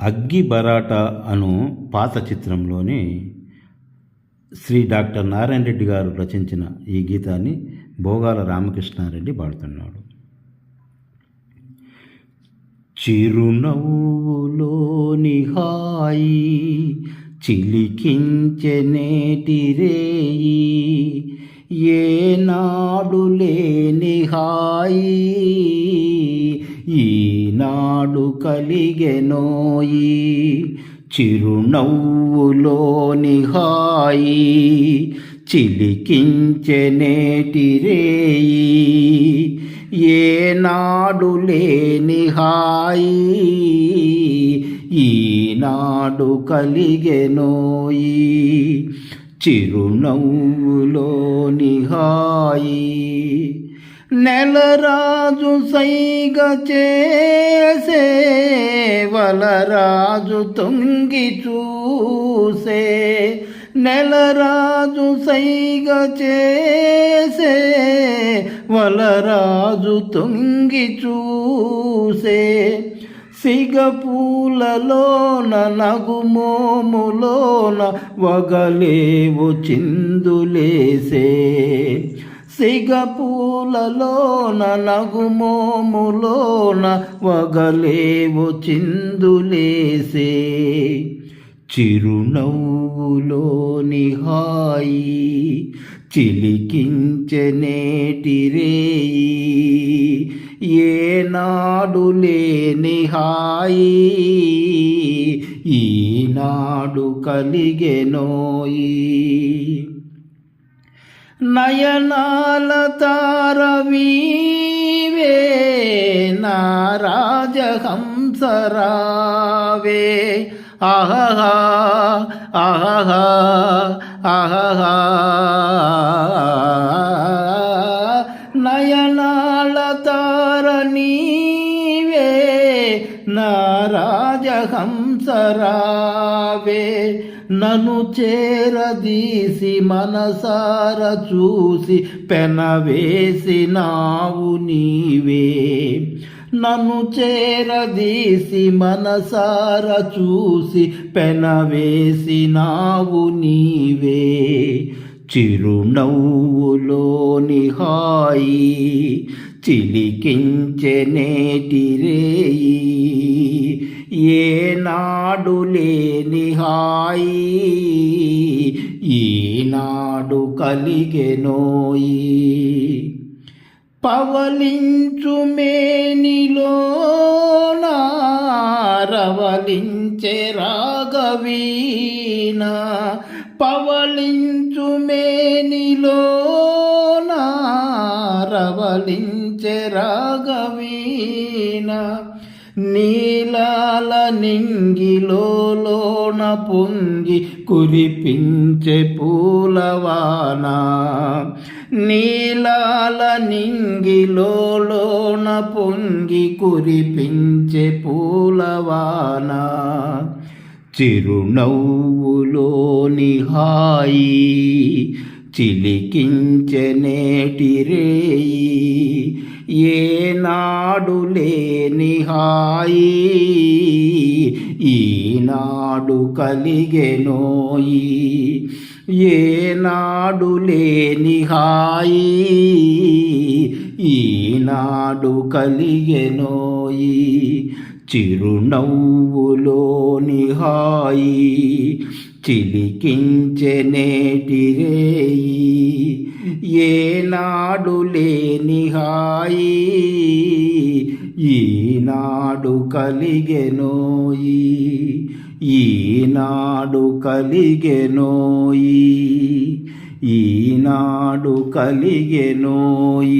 అగ్గి బరాట అను పాత చిత్రంలోని శ్రీ డాక్టర్ నారాయణ రెడ్డి గారు రచించిన ఈ గీతాన్ని భోగాల రామకృష్ణారెడ్డి పాడుతున్నాడు. చిరునవ్వులోని హాయి చిలికించె నేటి రేయి ఏనాడు లేని హాయి ఈనాడు కలిగెనోయి చిరునవ్వులోని హాయి చిలికించె నేటి రేయి ఏనాడు లేని హాయి ఈనాడు కలిగెనోయి చిరునవ్వులోని హాయి నెలరాజు సైగ చేసేవలరాజు తొంగి చూసే. నెలరాజు సైగ చేసే వలరాజు తొంగి చూసే. సిగపూలలోన నగుమోములోన వగలేవు చిందులేసే. సిగపూలలోన నగుమోములోన వగలేవు చిందులేసే. చిరునవ్వులోని హాయి చిలికించనేటి రేయి. ఏనాడు లేని హాయి ఈనాడు కలిగెనోయి నయనాల తారవీవే నారాజహంసరావే. ఆహా ఆహా ఆహా నయనాల తార నారాజహంసరావే. నన్ను చేరదీసి మనసార చూసి పెనవేసినావు నీవే. నన్ను చేరదీసి మనసార చూసి పెనవేసినావు నీవే. చిరునవ్వులోని హాయి చిలికించె నేటిరేయి ఏనాడు లేని హాయి ఈనాడు కలిగెనోయి. పవలించు మేనిలో రవలించే రాగవీణ పవలించు మేనిలో రవలించే రాగవీణ నీలాల నింగిలోన పొంగి కురిపించే పూలవాన. నీలాల నింగిలోన పొంగి కురిపించే పూలవాన. చిరునవ్వులోని హాయి చిలికించనేటి రేయి ఏనాడు లేని హాయి ఈనాడు కలిగెనోయి ఏనాడు లేని హాయి ఈనాడు కలిగెనోయి చిరునవ్వులోని హాయి చిలికించె రేయి ఏనాడు లేని హాయి ఈనాడు కలిగెనోయి ఈనాడు కలిగెనోయి ఈనాడు కలిగెనోయి.